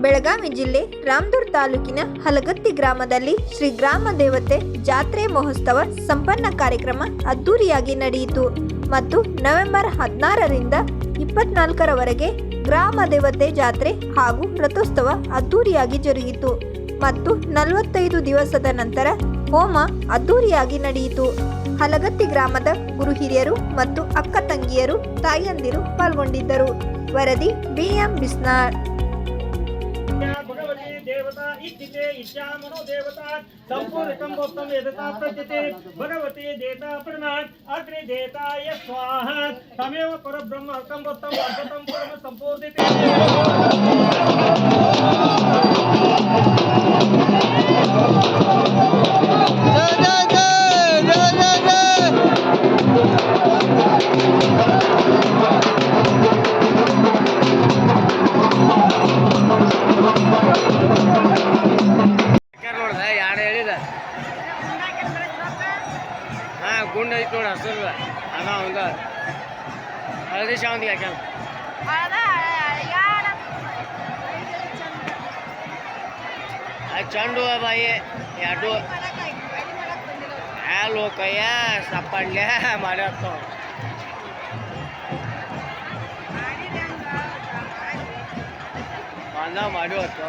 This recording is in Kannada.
ಬೆಳಗಾವಿ ಜಿಲ್ಲೆ ರಾಮದುರ್ ತಾಲೂಕಿನ ಹಲಗತ್ತಿ ಗ್ರಾಮದಲ್ಲಿ ಶ್ರೀ ಗ್ರಾಮ ದೇವತೆ ಜಾತ್ರೆ ಮಹೋತ್ಸವ ಸಂಪನ್ನ ಕಾರ್ಯಕ್ರಮ ಅದ್ದೂರಿಯಾಗಿ ನಡೆಯಿತು. ಮತ್ತು ನವೆಂಬರ್ ಹದಿನಾರರಿಂದ ಇಪ್ಪತ್ನಾಲ್ಕರವರೆಗೆ ಗ್ರಾಮ ದೇವತೆ ಜಾತ್ರೆ ಹಾಗೂ ರಥೋತ್ಸವ ಅದ್ದೂರಿಯಾಗಿ ಜರುಗಿತು. ಮತ್ತು ನಲವತ್ತೈದು ದಿವಸದ ನಂತರ ಹೋಮ ಅದ್ದೂರಿಯಾಗಿ ನಡೆಯಿತು ಹಲಗತ್ತಿ ಗ್ರಾಮದ ಗುರು ಹಿರಿಯರು ಮತ್ತು ಅಕ್ಕ ತಂಗಿಯರು ತಾಯಂದಿರು ಪಾಲ್ಗೊಂಡಿದ್ದರು ವರದಿ ಬಿಎಂ ಬಿಸ್ನಾಳ್ या भगवती देवता इच्छिते इच्छा मनो देवता संपूर्णं भक्तं यदता प्रत्यते भगवती देवता प्रणाम अग्नि देवताय स्वाहा तमेव परब्रह्म हतं भक्तं वर्धतं परम संपूर्णिते ಹಾ ಗುಂಡ್ ಐತಿ ನೋಡ ಹಸಿರು ಅದ ಅವಂದ ಹಳದಿ ಶಾವಂತಿಗೆ ಹಾಕ್ಯಾನ ಅದು ಚಂಡು ಬಾಯಿ ಎರಡು ಹಾಲು ಕೈಯ ಸಪ್ಪಡ್ಲೆ ಮಾಡ್ಯಾರ್ತಾವ ಬಂದ ಮಾಡಿ ಹೊತ್ತು